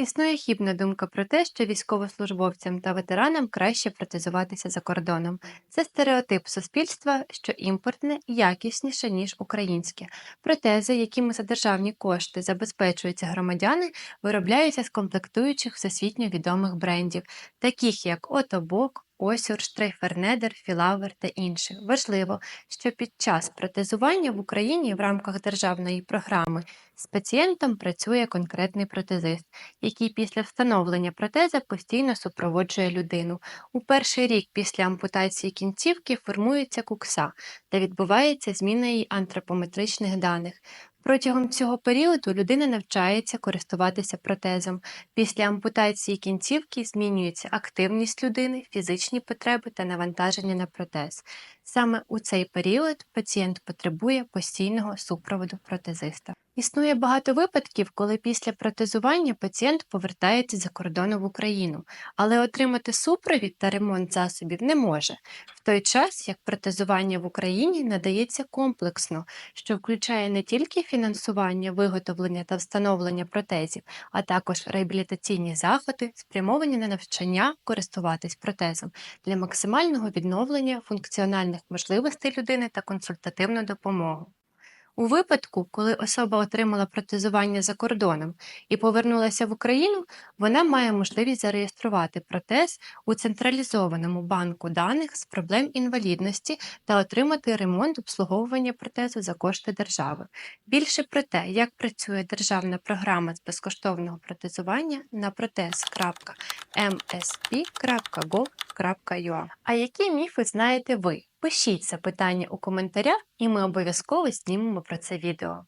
Існує хібна думка про те, що військовослужбовцям та ветеранам краще протезуватися за кордоном. Це стереотип суспільства, що імпортне якісніше, ніж українське. Протези, якими за державні кошти забезпечуються громадяни, виробляються з комплектуючих всесвітньо відомих брендів, таких як Отобок, Осюр, Штрейфернедер, Філавер та інші. Важливо, що під час протезування в Україні в рамках державної програми з пацієнтом працює конкретний протезист, який після встановлення протеза постійно супроводжує людину. У перший рік після ампутації кінцівки формується кукса та відбувається зміна її антропометричних даних. Протягом цього періоду людина навчається користуватися протезом. Після ампутації кінцівки змінюється активність людини, фізичні потреби та навантаження на протез. Саме у цей період пацієнт потребує постійного супроводу протезиста. Існує багато випадків, коли після протезування пацієнт повертається за кордону в Україну, але отримати супровід та ремонт засобів не може, в той час як протезування в Україні надається комплексно, що включає не тільки фінансування, виготовлення та встановлення протезів, а також реабілітаційні заходи, спрямовані на навчання користуватись протезом для максимального відновлення функціональних можливостей людини та консультативну допомогу. У випадку, коли особа отримала протезування за кордоном і повернулася в Україну, вона має можливість зареєструвати протез у централізованому банку даних з проблем інвалідності та отримати ремонт обслуговування протезу за кошти держави. Більше про те, як працює державна програма з безкоштовного протезування на протез.msp.gov.ua. А які міфи знаєте ви? Пишіть запитання у коментарях, і ми обов'язково знімемо про це відео.